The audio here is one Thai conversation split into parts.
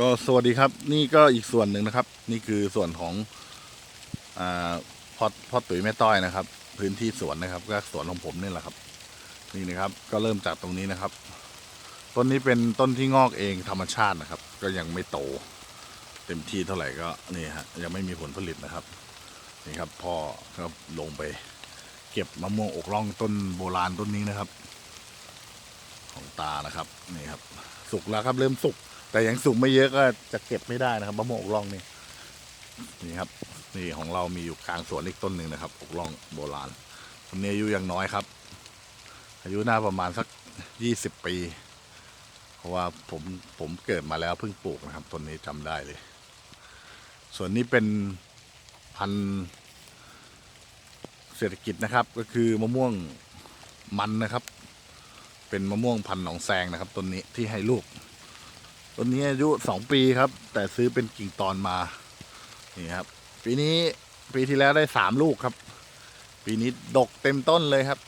ก็สวัสดีครับนี่ก็อีกส่วนหนึ่งนะครับ นี่คือส่วนของอ่าพ่อพ่อตุ๋ยแม่ต้อยนะครับ พื้นที่สวนนะครับ ก็สวนของผมนี่แหละครับ นี่นะครับ ก็เริ่มจากตรงนี้นะครับ ต้นนี้เป็นต้นที่งอกเองธรรมชาตินะครับ ก็ยังไม่โต เต็มที่เท่าไหร่ก็นี่ฮะยังไม่มีผลผลิตนะครับนี่ครับพ่อก็ลงไป เก็บมะม่วงอกร่องต้นโบราณต้นนี้นะครับ ของตานะครับนี่ครับ สุกแล้วครับเริ่มสุก แต่ยังสุกไม่เยอะก็จะเก็บไม่ได้นะครับมะม่วงอกร่องนี่นี่ครับ นี่ของเรามีอยู่กลางสวนอีกต้นหนึ่งนะครับอกร่องโบราณต้นนี้อายุยังน้อยครับ อายุน่าประมาณสักยี่สิบปี เพราะว่าผมผมเกิดมาแล้วเพิ่งปลูกนะครับต้นนี้จำได้เลย ส่วนนี้เป็นพันธุ์เศรษฐกิจนะครับ ก็คือมะม่วงมันนะครับ เป็นมะม่วงพันธุ์หนองแซงนะครับต้นนี้ที่ให้ลูก ต้นนี้อายุสองปีครับ แต่ซื้อเป็นกิ่งตอนมา นี่ครับ ปีนี้ปีที่แล้วได้สามลูกครับ ปีนี้ดกเต็มต้นเลยครับ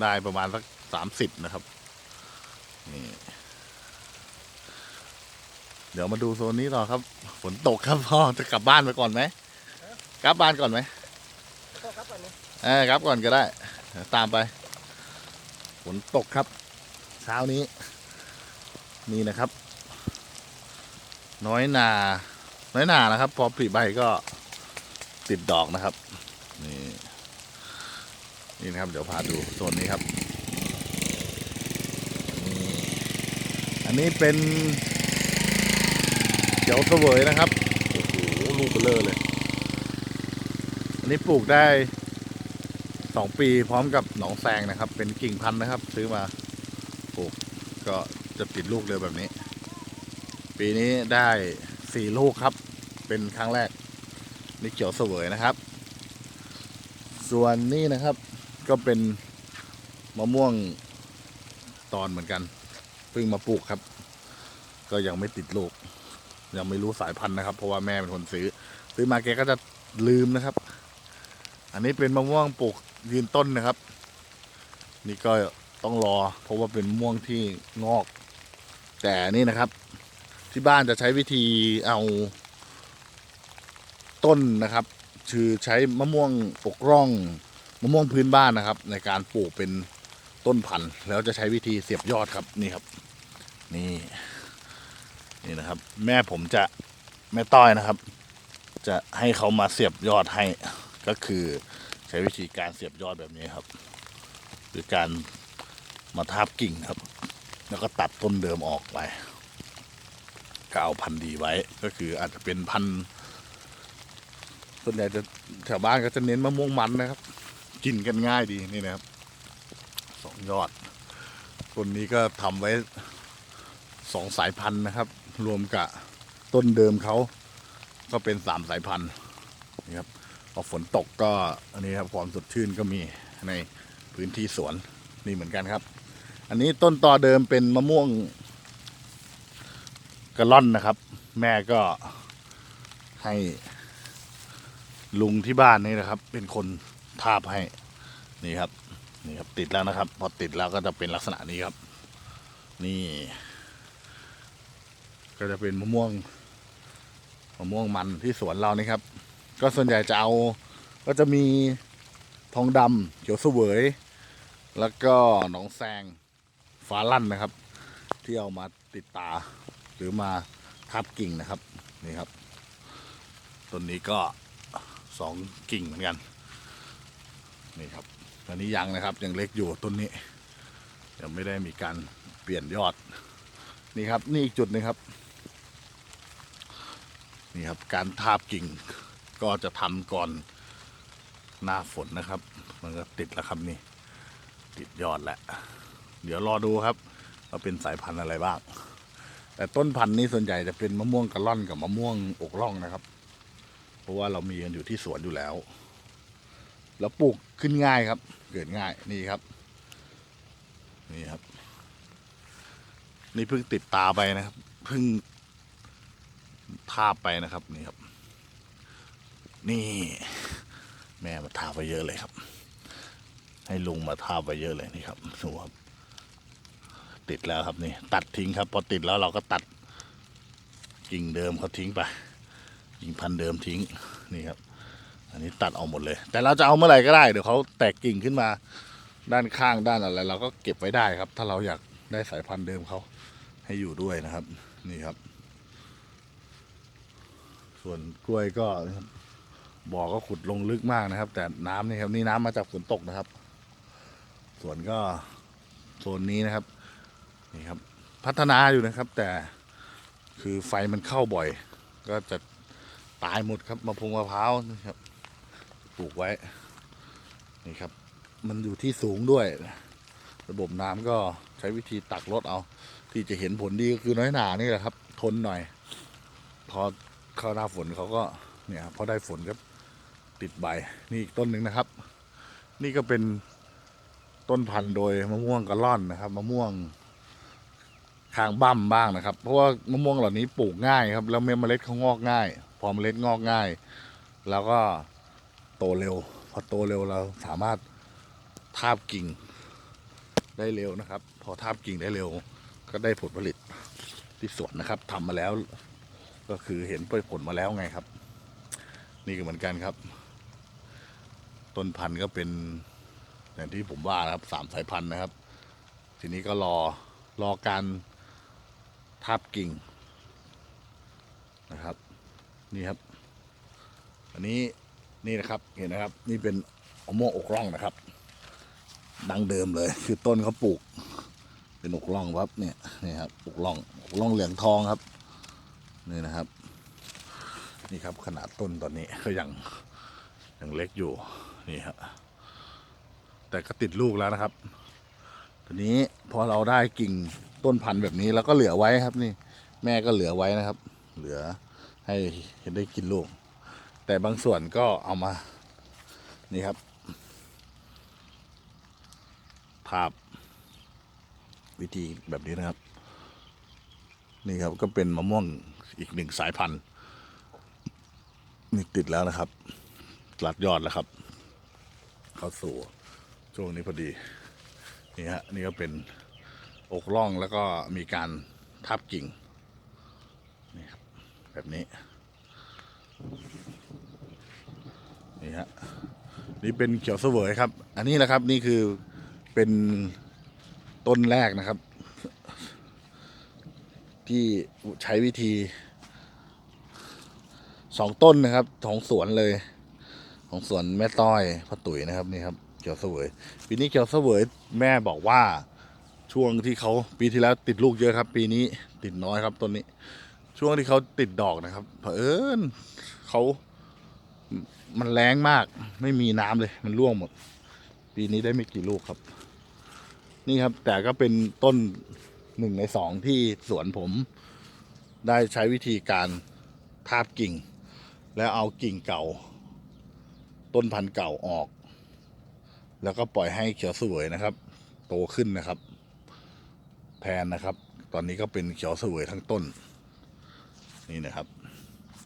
ได้ประมาณสักสามสิบนะครับ นี่ เดี๋ยวมาดูโซนนี้ต่อครับ ฝนตกครับพ่อจะกลับบ้านไปก่อนไหมกลับบ้านก่อนไหมก็ครับก่อนนะเออกลับก่อนก็ได้เดี๋ยวตามไป ฝนตกครับ เช้านี้ นี่นะครับ น้อยนา น้อยนานะครับ พอผลิใบก็ติดดอกนะครับ นี่ นี่นะครับ เดี๋ยวพาดูโซนนี้ครับนี่อันนี้เป็นเขียวเสวยนะครับ โอ้โห ลูกเบลอเลย อันนี้ปลูกได้สองปีพร้อมกับหนองแซงนะครับ เป็นกิ่งพันธุ์นะครับ ซื้อมาปลูกก็จะติดลูกเลยแบบนี้ ปีนี้ได้สี่ลูกครับ เป็นครั้งแรกนี่เขียวเสวยนะครับ ส่วนนี้นะครับก็เป็นมะม่วงตอนเหมือนกันเพิ่งมาปลูกครับ ก็ยังไม่ติดลูก ยังไม่รู้สายพันธุ์นะครับ เพราะว่าแม่เป็นคนซื้อ ซื้อมาแกก็จะลืมนะครับ อันนี้เป็นมะม่วงปลูกยืนต้นนะครับ นี่ก็ต้องรอ เพราะว่าเป็นมะม่วงที่งอก แต่นี่นะครับ ที่บ้านจะใช้วิธีเอาต้นนะครับ คือใช้มะม่วงปกร่องมะม่วงพื้นบ้านนะครับ ในการปลูกเป็นต้นพันธุ์แล้วจะใช้วิธีเสียบยอดครับนี่ครับ นี่นี่นะครับ แม่ผมจะแม่ต้อยนะครับ จะให้เขามาเสียบยอดให้ ก็คือใช้วิธีการเสียบยอดแบบนี้ครับ หรือการมาทาบกิ่งครับ แล้วก็ตัดต้นเดิมออกไป ก็เอาพันธุ์ดีไว้ ก็คืออาจจะเป็นพันธุ์ส่วนใหญ่จะแถวบ้านก็จะเน้นมะม่วงมันนะครับ กินกันง่ายดีนี่นะครับสองยอดต้นนี้ก็ทำไว้สองสายพันธุ์นะครับ รวมกับต้นเดิมเขาก็เป็นสามสายพันธุ์นี่ครับพอฝนตกก็อันนี้ครับความสดชื่นก็มีในพื้นที่สวนนี่เหมือนกันครับ อันนี้ต้นตอเดิมเป็นมะม่วง กระล่อนนะครับ แม่ก็ให้ลุงที่บ้านนี่นะครับ เป็นคนทาบให้นี่ครับนี่ครับติดแล้วนะครับ พอติดแล้วก็จะเป็นลักษณะนี้ครับ นี่ ก็จะเป็นมะม่วงมะม่วงมันที่สวนเรานี่ครับ ก็ส่วนใหญ่จะเอาก็จะมีทองดำเขียวเสวย แล้วก็หนองแซงฟ้าลั่นนะครับ ที่เอามาติดตา หรือมาทับกิ่งนะครับนี่ครับต้นนี้ก็สองกิ่งเหมือนกันนี่ครับอันนี้ยังนะครับยังเล็กอยู่ต้นนี้ยังไม่ได้มีการเปลี่ยนยอดนี่ครับนี่อีกจุดหนึงครับนี่ครับการทาบกิ่งก็จะทำก่อนหน้าฝนนะครับ มันก็ติดแล้วครับนี่ ติดยอดแล้ว เดี๋ยวรอดูครับว่าเป็นสายพันธุ์อะไรบ้าง แต่ต้นพันธุ์นี้ส่วนใหญ่จะเป็นมะม่วงกระล่อนกับมะม่วงอกร่องนะครับ เพราะว่าเรามีกันอยู่ที่สวนอยู่แล้ว แล้วปลูกขึ้นง่ายครับ เกิดง่ายนี่ครับ นี่ครับ นี่เพิ่งติดตาไปนะครับเพิ่งทาบไปนะครับนี่ครับ นี่แม่มาทาไปเยอะเลยครับ ให้ลุงมาทาไปเยอะเลยนี่ครับดูครับ ติดแล้วครับนี่ ตัดทิ้งครับ พอติดแล้วเราก็ตัดกิ่งเดิมเขาทิ้งไปกิ่งพันเดิมทิ้งนี่ครับ อันนี้ตัดออกหมดเลย แต่เราจะเอาเมื่อไหร่ก็ได้เดี๋ยวเขาแตกกิ่งขึ้นมาด้านข้างด้านอะไรเราก็เก็บไว้ได้ครับ ถ้าเราอยากได้สายพันธุ์เดิมเขาให้อยู่ด้วยนะครับ นี่ครับ ส่วนกล้วยก็บบ่อก็ขุดลงลึกมากนะครับ แต่น้ำนี่ครับนี่น้ำมาจากฝนตกนะครับ ส่วนก็โซนนี้นะครับ นี่ครับ พัฒนาอยู่นะครับ แต่คือไฟมันเข้าบ่อย ก็จะตายหมดครับมะพร้าวมะพร้าวนะครับปลูกไว้ นี่ครับ มันอยู่ที่สูงด้วย ระบบน้ำก็ใช้วิธีตักลดเอา ที่จะเห็นผลดีก็คือน้อยหนานี่แหละครับ ทนหน่อย พอเข้าหน้าฝนเขาก็เนี่ยครับพอได้ฝนก็ติดใบ นี่อีกต้นหนึ่งนะครับ นี่ก็เป็นต้นพันธุ์โดยมะม่วงกระล่อนนะครับมะม่วง คางบั้มบ้างนะครับ เพราะว่ามะม่วงเหล่านี้ปลูกง่ายครับ แล้วเมล็ดเขางอกง่าย พอเมล็ดงอกง่าย แล้วก็โตเร็ว พอโตเร็วเราสามารถทาบกิ่งได้เร็วนะครับ พอทาบกิ่งได้เร็ว ก็ได้ผลผลิตที่สวนนะครับทำมาแล้ว ก็คือเห็นผลมาแล้วไงครับ นี่ก็เหมือนกันครับ ต้นพันธุ์ก็เป็นอย่างที่ผมว่านะครับสามสายพันธุ์นะครับ ทีนี้ก็รอรอการ ทาบกิ่งนะครับ นี่ครับ อันนี้นี่นะครับเห็นนะครับ นี่เป็นมะม่วงอกร่องนะครับ ดังเดิมเลย คือต้นเขาปลูก เป็นอกร่องครับเนี่ยนี่ครับอกร่องอกร่องเหลืองทองครับนี่นะครับ นี่ครับขนาดต้นตอนนี้ก็ยังยังเล็กอยู่นี่ครับแต่ก็ติดลูกแล้วนะครับ ทีนี้พอเราได้กิ่งต้นพันธุ์แบบนี้แล้วก็เหลือไว้ครับนี่ แม่ก็เหลือไว้นะครับ เหลือให้เห็นได้กินลูก แต่บางส่วนก็เอามา นี่ครับภาพวิธีแบบนี้นะครับ นี่ครับก็เป็นมะม่วงอีกหนึ่งสายพันธุ์นี่ติดแล้วนะครับลัดยอดแล้วครับ เข้าสู่ช่วงนี้พอดี นี่ฮะนี่ก็เป็นอกร่องแล้วก็มีการทับกิ่งนี่ครับแบบนี้นี่ฮะนี่เป็นเขียวเสวยครับ อันนี้แหละครับนี่คือเป็นต้นแรกนะครับ ที่ใช้วิธีสองต้นนะครับของสวนเลย ของสวนแม่ต้อยพ่อตุ๋ยนะครับนี่ครับ เขียวเสวยปีนี้เขียวเสวยแม่บอกว่าช่วงที่เขาปีที่แล้วติดลูกเยอะครับ ปีนี้ติดน้อยครับต้นนี้ ช่วงที่เขาติดดอกนะครับเผอิญเขามันแรงมาก ไม่มีน้ำเลย มันร่วงหมด ปีนี้ได้ไม่กี่ลูกครับ นี่ครับ แต่ก็เป็นต้นหนึ่งในสองที่สวนผม ได้ใช้วิธีการทาบกิ่ง แล้วเอากิ่งเก่า ต้นพันธุ์เก่าออก แล้วก็ปล่อยให้เขียวสวยนะครับ โตขึ้นนะครับ แทนนะครับ ตอนนี้ก็เป็นเขียวสวยทั้งต้น นี่นะครับ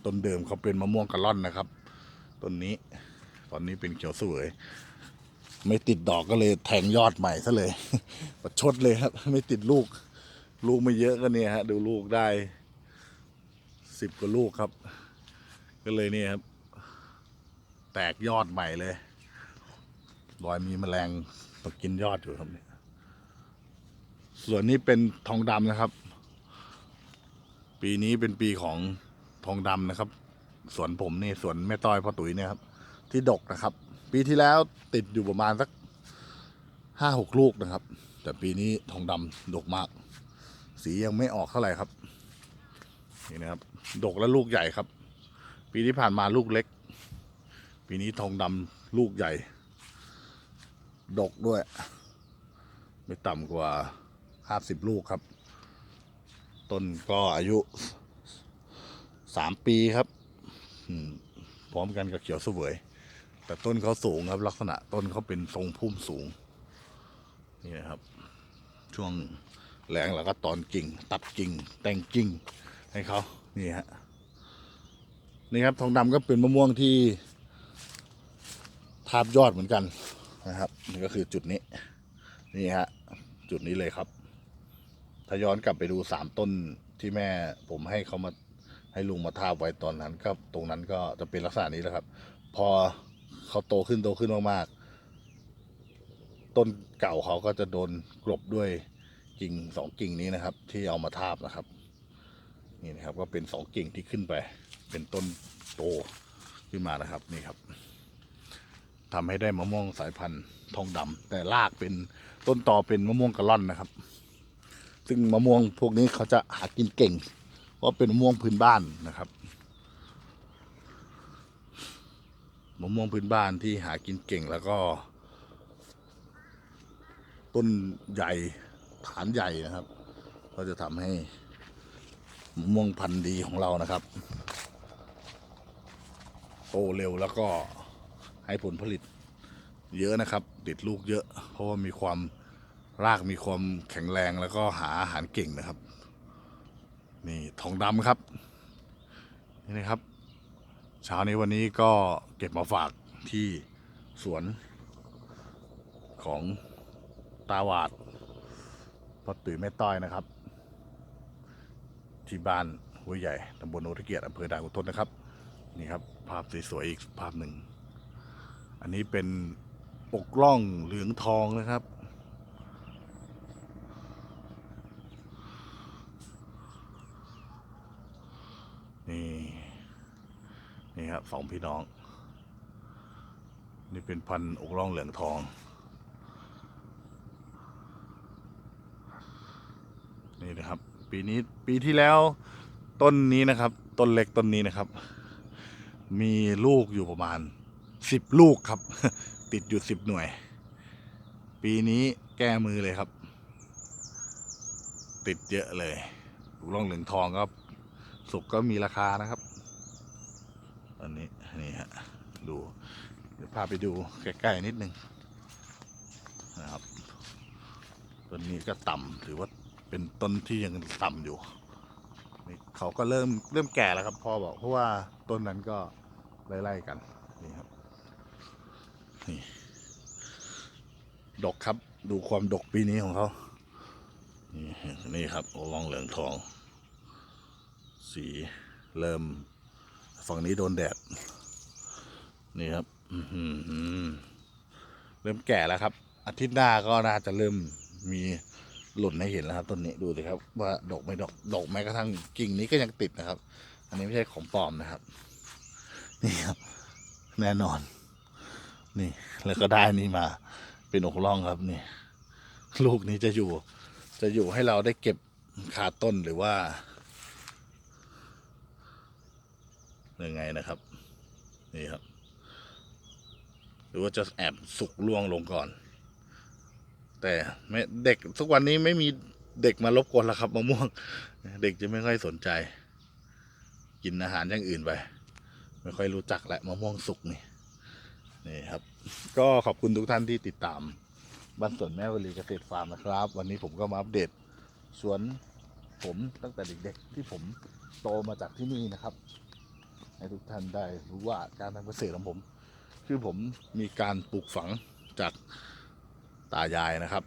ต้นเดิมเขาเป็นมะม่วงกะล่อนนะครับ ต้นนี้ ตอนนี้เป็นเขียวสวย ไม่ติดดอกก็เลยแทงยอดใหม่ซะเลยประชดเลยครับ ไม่ติดลูก ลูกไม่เยอะก็เนี่ยฮะดูลูกได้สิบกว่าลูกครับ ก็เลยเนี่ยครับ แตกยอดใหม่เลย รอยมีแมลงมากินยอดอยู่ครับเนี่ยส่วนนี้เป็นทองดำนะครับ ปีนี้เป็นปีของทองดำนะครับ สวนผมนี่สวนแม่ต้อยพ่อตุ๋ยเนี่ยครับ ที่ดกนะครับ ปีที่แล้วติดอยู่ประมาณสักห้าหกลูกนะครับ แต่ปีนี้ทองดำดกมาก สียังไม่ออกเท่าไหร่ครับนี่นะครับ ดกและลูกใหญ่ครับ ปีที่ผ่านมาลูกเล็ก ปีนี้ทองดำลูกใหญ่ ดกด้วย ไม่ต่ำกว่าห้าสิบลูกครับ ต้นก็อายุสามปีครับอืมพร้อมกันกับเขียวเสวย แต่ต้นเขาสูงครับ ลักษณะต้นเขาเป็นทรงพุ่มสูง นี่นะครับ ช่วงแหลงแล้วก็ตอนกิ่ง ตัดกิ่ง แต่งกิ่งให้เขานี่ฮะนี่ครับทองดำก็เป็นมะม่วงที่ทาบยอดเหมือนกัน นี่ก็คือจุดนี้ นี่ฮะ จุดนี้เลยครับ ถ้าย้อนกลับไปดูสามต้นที่แม่ผมให้เขามาให้ลุงมาทาบไว้ตอนนั้นก็ตรงนั้นก็จะเป็นลักษณะนี้แหละครับ พอเขาโตขึ้นโตขึ้นมากๆ ต้นเก่าเขาก็จะโดนกลบด้วยกิ่งสองกิ่งนี้นะครับ ที่เอามาทาบนะครับนี่นะครับก็เป็นสองกิ่งที่ขึ้นไป เป็นต้นโตขึ้นมานะครับนี่ครับ ทำให้ได้มะม่วงสายพันธุ์ทองดำแต่รากเป็นต้นตอเป็นมะม่วงกะล่อนนะครับ ซึ่งมะม่วงพวกนี้เขาจะหากินเก่งเพราะเป็นมะม่วงพื้นบ้านนะครับมะม่วงพื้นบ้านที่หากินเก่งแล้วก็ ต้นใหญ่ฐานใหญ่นะครับ ก็จะทำให้มะม่วงพันธุ์ดีของเรานะครับโตเร็วแล้วก็ ให้ผลผลิตเยอะนะครับ ติดลูกเยอะ เพราะว่ามีความรากมีความแข็งแรงแล้วก็หาอาหารเก่งนะครับ นี่ทองดำครับ นี่นะครับ เช้านี้วันนี้ก็เก็บมาฝากที่สวนของตาหวาดพ่อตุ๋ยแม่ต้อยนะครับ ที่บ้านห้วใหญ่ตำบลโนทเกียรติอำเภอด่านขุนทดนะครับ นี่ครับ ภาพสวยๆอีกภาพหนึ่ง อันนี้เป็นปกล่องเหลืองทองนะครับ นี่ นี่ครับสองพี่น้อง นี่เป็นพันอกร่องเหลืองทองนี่นะครับ ปีนี้ปีที่แล้วต้นนี้นะครับ ต้นเล็กต้นนี้นะครับ มีลูกอยู่ประมาณ สิบลูกครับ ติดอยู่สิบหน่วย ปีนี้แก้มือเลยครับ ติดเยอะเลยอกร่องเหลืองทองก็สุกก็มีราคานะครับ อันนี้นี่ฮะดูเดี๋ยวพาไปดูใกล้ๆนิดนึงนะครับต้นนี้ก็ต่ำถือว่าเป็นต้นที่ยังต่ำอยู่นี่เขาก็เริ่มเริ่มแก่แล้วครับพ่อบอกเพราะว่าต้นนั้นก็ไล่ๆกันนี่ครับ นี่ ดกครับ ดูความดกปีนี้ของเขานี่นี่ครับโอลองเหลืองทอง สีเริ่ม ฝั่งนี้โดนแดด นี่ครับเริ่มแก่แล้วครับ อาทิตย์หน้าก็น่าจะเริ่มมีหล่นให้เห็นแล้วครับต้นนี้ดูสิครับ ว่าดอกไม่ดอกดกแม้กระทั่งกิ่งนี้ก็ยังติดนะครับ อันนี้ไม่ใช่ของปลอมนะครับ นี่ครับ แน่นอน นี่ แล้วก็ได้นี่มา เป็นอกล่องครับนี่ ลูกนี้จะอยู่ จะอยู่ให้เราได้เก็บขาต้นหรือว่ายังไงนะครับ นี่ครับ หรือว่าจะแอบสุกล่วงลงก่อน แต่ไม่เด็กทุกวันนี้ไม่มีเด็กมารบกวนแล้วครับมะม่วง เด็กจะไม่ค่อยสนใจ กินอาหารอย่างอื่นไป ไม่ค่อยรู้จักแหละมะม่วงสุกนี่ นี่ครับ ก็ขอบคุณทุกท่านที่ติดตามบ้านสวนแม่วลีเกษตรฟาร์มนะครับ วันนี้ผมก็มาอัปเดตสวนผมตั้งแต่เด็กๆที่ผมโตมาจากที่นี่นะครับ ให้ทุกท่านได้รู้ว่าการทำเกษตรของผม คือผมมีการปลูกฝังจากตายายนะครับ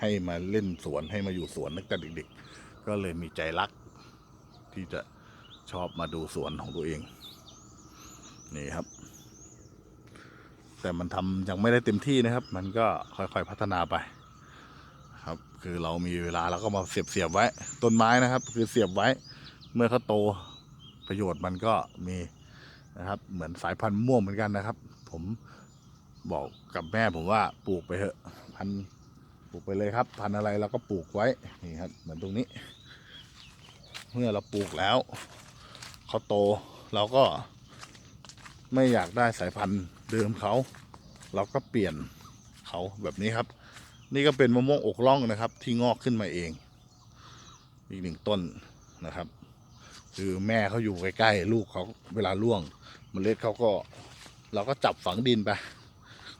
ให้มาเล่นสวนให้มาอยู่สวนตั้งแต่เด็กๆ ก็เลยมีใจรัก ที่จะชอบมาดูสวนของตัวเอง นี่ครับ แต่มันทำยังไม่ได้เต็มที่นะครับ มันก็ค่อยๆพัฒนาไปครับ คือเรามีเวลาเราก็มาเสียบเสียบๆไว้ต้นไม้นะครับ คือเสียบไว้เมื่อเขาโตประโยชน์มันก็มีนะครับ เหมือนสายพันธุ์ม่วงเหมือนกันนะครับ ผมบอกกับแม่ผมว่าปลูกไปเถอะพันธุ์ปลูกไปเลยครับ พันธุ์อะไรเราก็ปลูกไว้นี่ครับ เหมือนตรงนี้ เมื่อเราปลูกแล้วเขาโตเราก็ไม่อยากได้สายพันธุ์ เดิมเขา เราก็เปลี่ยนเขาแบบนี้ครับ นี่ก็เป็นมะม่วงอกล่องนะครับ ที่งอกขึ้นมาเอง อีกหนึ่งต้นนะครับ คือแม่เขาอยู่ใกล้ๆลูกเขาเวลาล่วงเมล็ดเขาก็เราก็จับฝังดินไป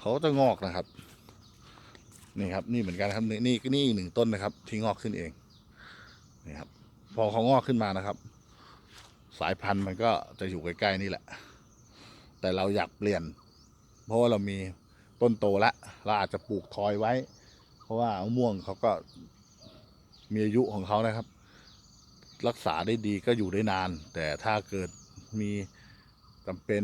เขาก็จะงอกนะครับนี่ครับนี่เหมือนกันครับนี่นี่นี่อีกหนึ่งต้นนะครับ ที่งอกขึ้นเองนี่ครับ พอเขางอกขึ้นมานะครับ สายพันธุ์มันก็จะอยู่ใกล้ๆนี่แหละ แต่เราอยากเปลี่ยน เพราะว่าเรามีต้นโตแล้วเราอาจจะปลูกทอยไว้ เพราะว่ามะม่วงเขาก็มีอายุของเขานะครับ รักษาได้ดีก็อยู่ได้นาน แต่ถ้าเกิดมีจำเป็น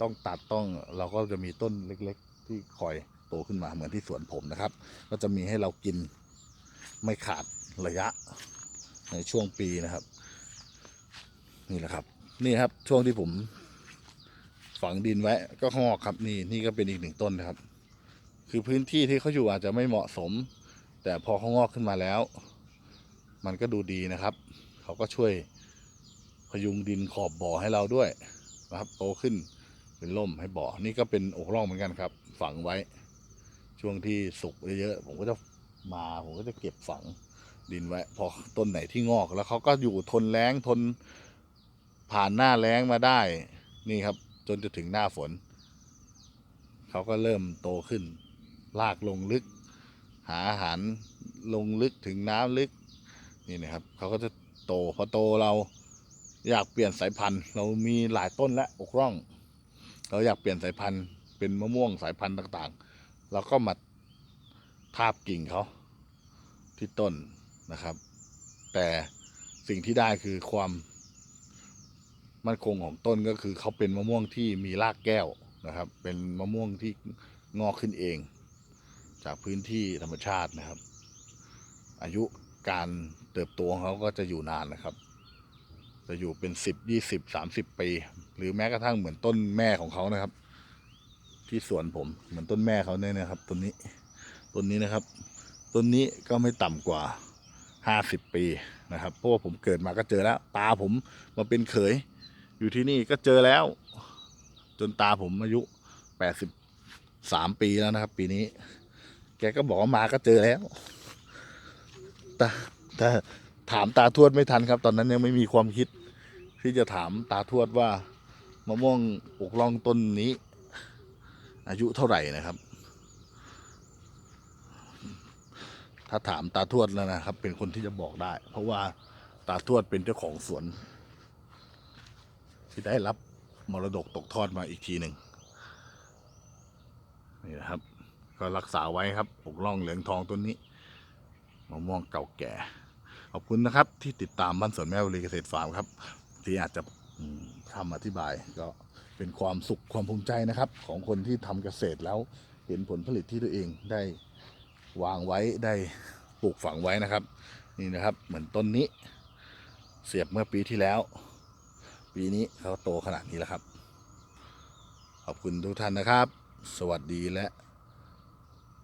ต้องตัดต้องเราก็จะมีต้นเล็ก ๆ ที่คอยโตขึ้นมาเหมือนที่สวนผมนะครับ ก็จะมีให้เรากินไม่ขาดระยะในช่วงปีนะครับ นี่แหละครับ นี่ครับช่วงที่ผม ฝังดินไว้ก็งอกครับนี่นี่ก็เป็นอีกหนึ่งต้นนะครับ คือพื้นที่ที่เขาอยู่อาจจะไม่เหมาะสม แต่พอเขางอกขึ้นมาแล้ว มันก็ดูดีนะครับ เขาก็ช่วยพยุงดินขอบบ่อให้เราด้วยนะครับโตขึ้นเป็นร่มให้บ่อนี่ก็เป็นอกร่องเหมือนกันครับ ฝังไว้ ช่วงที่สุกเยอะๆผมก็จะมาผมก็จะเก็บฝังดินไว้ พอต้นไหนที่งอกแล้วเขาก็อยู่ทนแรงทนผ่านหน้าแรงมาได้นี่ครับ จนจะถึงหน้าฝน เขาก็เริ่มโตขึ้น ลากลงลึก หาอาหารลงลึกถึงน้ำลึก นี่นะครับ เขาก็จะโตพอโตเราอยากเปลี่ยนสายพันธุ์ เรามีหลายต้นและอกร่อง เราอยากเปลี่ยนสายพันธุ์เป็นมะม่วงสายพันธุ์ต่างๆ เราก็มาทาบกิ่งเขาที่ต้นนะครับ แต่สิ่งที่ได้คือความ มั่นคงของต้นก็คือเขาเป็นมะม่วงที่มีรากแก้วนะครับ เป็นมะม่วงที่งอกขึ้นเอง จากพื้นที่ธรรมชาตินะครับ อายุการเติบโตของเขาก็จะอยู่นานนะครับ จะอยู่เป็นสิบยี่สิบสามสิบปี หรือแม้กระทั่งเหมือนต้นแม่ของเขานะครับ ที่สวนผมเหมือนต้นแม่เขาเนี่ยนะครับต้นนี้ต้นนี้นะครับต้นนี้ก็ไม่ต่ำกว่าห้าสิบปีนะครับเพราะว่าผมเกิดมาก็เจอแล้วตาผมมาเป็นเขย อยู่ที่นี่ก็เจอแล้ว จนตาผมอายุแปดสิบสามปีแล้วนะครับ ปีนี้ แกก็บอกว่ามาก็เจอแล้วแต่แต่ถามตาทวดไม่ทันครับ ตอนนั้นยังไม่มีความคิด ที่จะถามตาทวดว่ามะม่วงอกล่องต้นนี้ อายุเท่าไหร่นะครับ ถ้าถามตาทวดแล้วนะครับ เป็นคนที่จะบอกได้ เพราะว่าตาทวดเป็นเจ้าของสวน ที่ได้รับมรดกตกทอดมาอีกทีหนึ่งนี่นะครับ ก็รักษาไว้ครับปกล่องเหลืองทองต้นนี้มะม่วงเก่าแก่ ขอบคุณนะครับ ที่ติดตามบ้านสวนแม่วลีเกษตรฟาร์มครับ ที่อาจจะอืมคำอธิบายก็เป็นความสุขความภูมิใจนะครับ ของคนที่ทำเกษตรแล้วเห็นผลผลิตที่ตัวเองได้วางไว้ได้ปลูกฝังไว้นะครับ นี่นะครับเหมือนต้นนี้ เสียบเมื่อปีที่แล้ว ปีนี้เขาโตขนาดนี้แล้วครับ ขอบคุณทุกท่านนะครับ สวัสดีและ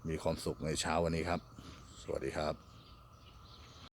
มีความสุขในเช้าวันนี้ครับ สวัสดีครับ